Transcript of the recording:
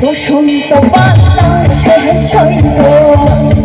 বসন্ত বাতাস সৈন্য